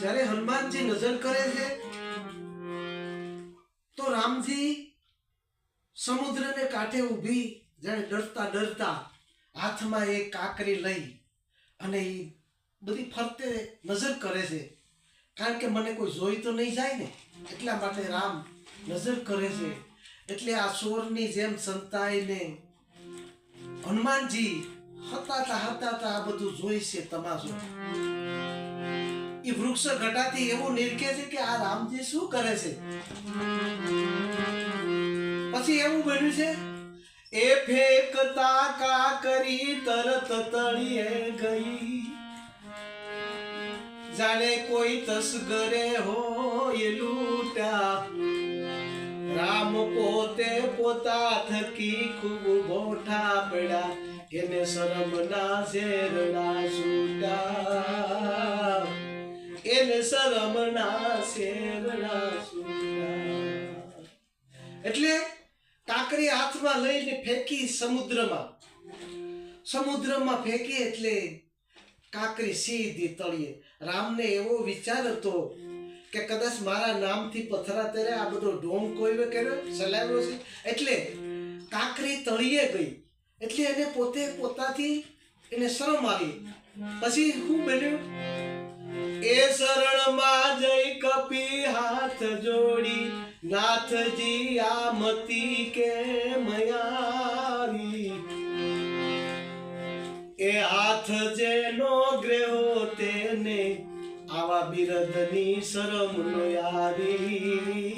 જ્યારે હનુમાનજી નજર કરે છે, તો રામજી સમુદ્રને કાંઠે ઊભી જાણે ડરતા ડરતા હાથમાં એ કાકરી લઈ અને એ બધી ફરતે નજર કરે છે. કારણ કે મને કોઈ જોઈ તો નહીં જાય ને, એટલા માટે રામ નજર કરે છે. એટલે આ સોરની જેમ સંતાઈને હનુમાનજી હતા હતા આ બધું જોઈ છે તમાશો એ વૃક્ષ ઘટાથી એવું નિરખે છે કે આ રામજી શું કરે છે? પછી એવું બન્યું છે, એ ફેંકતા કાકરી તરત તળીએ ગઈ? જાણે કોઈ તસગરે હોય લૂટા રામ પોતે પોતા થકી ખૂબ મોઠા પડ્યા. એને શરમ ના શેરડા છૂટા. એને શરમ ના શેરડા છૂટા એટલે કાકરી હાથમાં લઈને ફેંકી સમુદ્રમાં. સમુદ્રમાં ફેંકી એટલે કાકરી સીધી તળીએ. રામને એવો વિચાર હતો કે કદાચ મારા નામથી પથરા તરે આ બધો ઢોંગ કોઈએ કર્યો સલાવ્યો છે. એટલે કાકરી તળીએ ગઈ. એટલે એને પોતે પોતાથી એને શરમ આવી. પછી શું બન્યું? એ શરણમાં જઈ કપી હાથ જોડી. નાથજી, આ મતી કે મયારી? એ હાથ જેનો ગ્રહો તેને આવા બિરદની શરમ નો આવી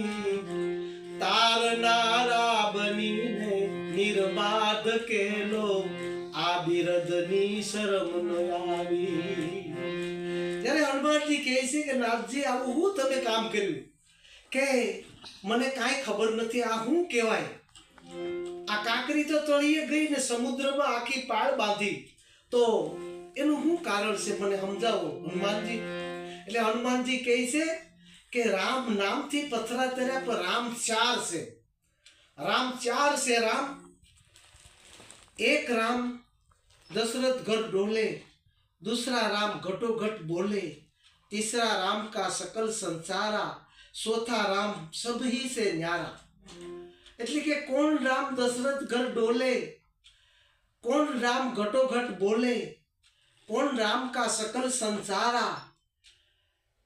તારનારા બનીને નિર્બાધ કેલો, આ બિરદની શરમ નો આવી પાર્વતી કહે છે કે, નાથજી, આવું હું તમે કામ કર્યું? કે, મને કાંઈ ખબર નથી, આ શું કહેવાય? આ કાંકરી તો તળીએ ગઈ ને સમુદ્રમાં આખી પાળ બાંધી. તો એનું શું કારણ છે, મને સમજાવો, હનુમાનજી? એટલે હનુમાનજી કહે છે કે, રામ નામથી પથરા તર્યા પર રામ ચાર છે. રામ ચાર છે, રામ. એક રામ દશરથ ઘર ડોલે, દુસરા રામ ઘટોઘટ બોલે तीसरा राम का सकल संसारा चौथा राम सब ही से न्यारा એટલે કે કોણ રામ દશરથ ઘર ડોલે કોણ રામ ઘટોઘટ બોલે કોણ રામ કા सकल સંસારા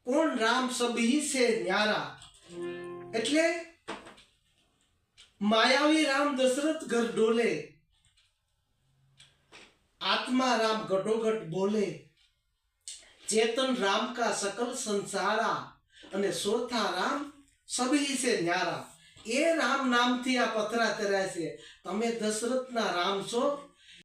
કોણ રામ સબહી સે ન્યારા એટલે માયાવી રામ દશરથ ઘર ડોલે आत्मा राम घटोघट बोले चेतन राम का सकल संसारा અને ચોથા રામ સબહી છે ન્યારા એ રામ નામથી આ પથરા કર્યા છે તમે દશરથના રામ છો